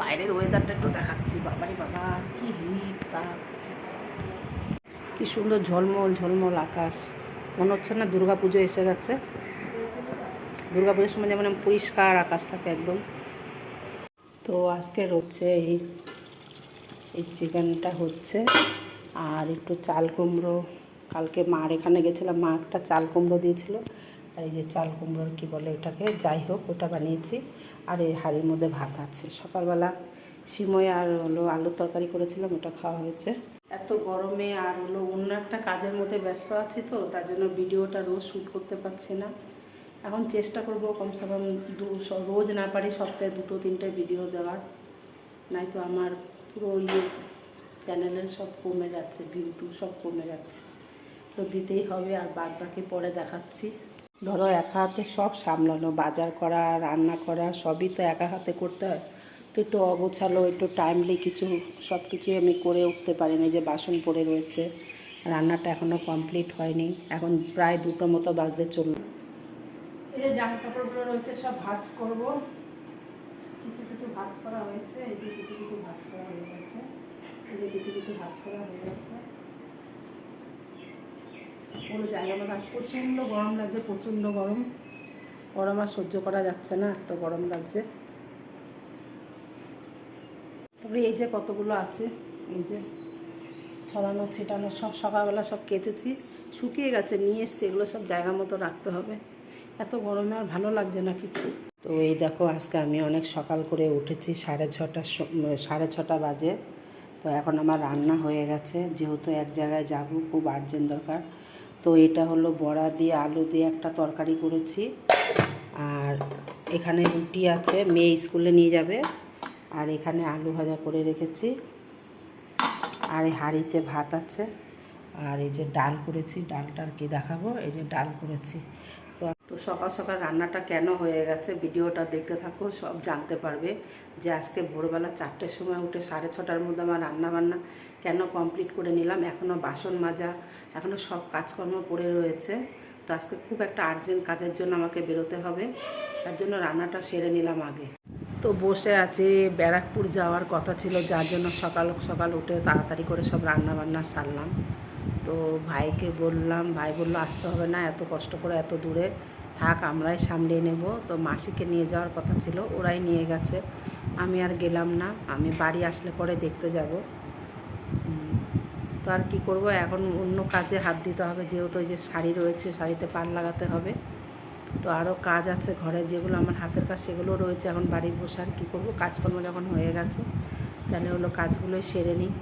বাইরের ওয়েদারটা একটু দেখাচ্ছি। বাবারে বাবা, কি কি সুন্দর ঝলমল ঝলমল আকাশ। মনে হচ্ছে না দুর্গা পুজো এসে গেছে। দুর্গা পুজোর সময় যেমন পরিষ্কার আকাশ থাকে একদম। তো আজকে হচ্ছে এই এই চিকেনটা হচ্ছে। আর একটু চাল কুমড়ো। কালকে মার এখানে গেছিলাম, মা একটা চাল কুমড়ো দিয়েছিল। আর এই যে চাল কুমড়োর কী বলে ওটাকে, যাই হোক, ওটা বানিয়েছি। আর এই হাঁড়ির মধ্যে ভাত আছে। সকালবেলা সিময় আর হলো আলুর তরকারি করেছিলাম, ওটা খাওয়া হয়েছে। এত গরমে আর হলো অন্য একটা কাজের মধ্যে ব্যস্ত আছি তো, তার জন্য ভিডিওটা রোজ শ্যুট করতে পারছি না। এখন চেষ্টা করব কমসে কম দু রোজ না পারি সপ্তাহে দুটো, তিনটে ভিডিও দেওয়ার। নয়তো আমার পুরো ইয়ে চ্যানেলের সব কমে যাচ্ছে ভিউ সব কমে যাচ্ছে। তো দিতেই হবে আর বাদ বাকি পরে দেখাচ্ছি। ধরো একা হাতে সব সামলানো, বাজার করা, রান্না করা, সবই তো একা হাতে করতে হয়। তো একটু অগোছালো, একটু টাইমলি কিছু সব কিছুই আমি করে উঠতে পারি না যে বাসন পড়ে রয়েছে। রান্নাটা এখনও কমপ্লিট হয়নি। এখন প্রায় দুটো মতো বাজতে চলল। এই যে জামা কাপড়গুলো রয়েছে, সব ভাজ করব। কিছু কিছু ভাজ করা হয়েছে, এই যে কিছু কিছু ভাজ করা হয়ে গেছে। এই যে কিছু কিছু ভাজ করা হয়ে গেছে। পুরো জায়গা মতো প্রচণ্ড গরম লাগছে, প্রচণ্ড গরম। গরম আর সহ্য করা যাচ্ছে না, এত গরম লাগছে। তারপরে এই যে কতগুলো আছে, এই যে ছড়ানো, ছিটানো, সব সকালবেলা সব কেচেছি, শুকিয়ে গেছে, নিয়ে এসছি, এগুলো সব জায়গা মতো রাখতে হবে। এত গরমে আর ভালো লাগছে না কিছু। তো এই দেখো, আজকে আমি অনেক সকাল করে উঠেছি, সাড়ে ছটার সাড়ে ছটা বাজে। তো এখন আমার রান্না হয়ে গেছে, যেহেতু এক জায়গায় যাব, খুব আর্জেন্ট দরকার। তো এটা হলো বড়া দিয়ে আলু দিয়ে একটা তরকারি করেছি। আর এখানে রুটি আছে, মেয়ে স্কুলে নিয়ে যাবে। আর এখানে আলু ভাজা করে রেখেছি। আর এই হাঁড়িতে ভাত আছে। আর এই যে ডাল করেছি, ডালটা আর কি দেখাবো? এই যে ডাল করেছি। তো সকাল সকাল রান্নাটা কেন হয়ে গেছে ভিডিওটা দেখতে থাকো, সব জানতে পারবে যে আজকে ভোরবেলা চারটের সময় উঠে সাড়ে ছটার মধ্যে আমার রান্না বান্না কেন কমপ্লিট করে নিলাম এখনও বাসন মাজা এখনও সব কাজকর্ম পড়ে রয়েছে। তো আজকে খুব একটা আর্জেন্ট কাজের জন্য আমাকে বেরোতে হবে, তার জন্য রান্নাটা সেরে নিলাম আগে। তো বসে আছে, ব্যারাকপুর যাওয়ার কথা ছিল, যার জন্য সকাল সকাল উঠে তাড়াতাড়ি করে সব রান্না বান্না সারলাম। তো ভাইকে বললাম, ভাই বলল, আসতে হবে না, এত কষ্ট করে এত দূরে থাক, আমরাই সামলিয়ে নেব। তো মাসিকে নিয়ে যাওয়ার কথা ছিল, ওরাই নিয়ে গেছে। আমি আর গেলাম না, আমি বাড়ি আসলে পরে দেখতে যাব। তো আর কি করব, এখন অন্য কাজে হাত দিতে হবে, যেহেতু ওই যে শাড়ি রয়েছে, শাড়িতে পান লাগাতে হবে। তো আরও কাজ আছে ঘরে, যেগুলো আমার হাতের কাজ, সেগুলো রয়েছে। এখন বাড়ি বসে আর কী করব, কাজকর্ম যখন হয়ে গেছে, তাহলে হলো কাজগুলোই সেরে নিই।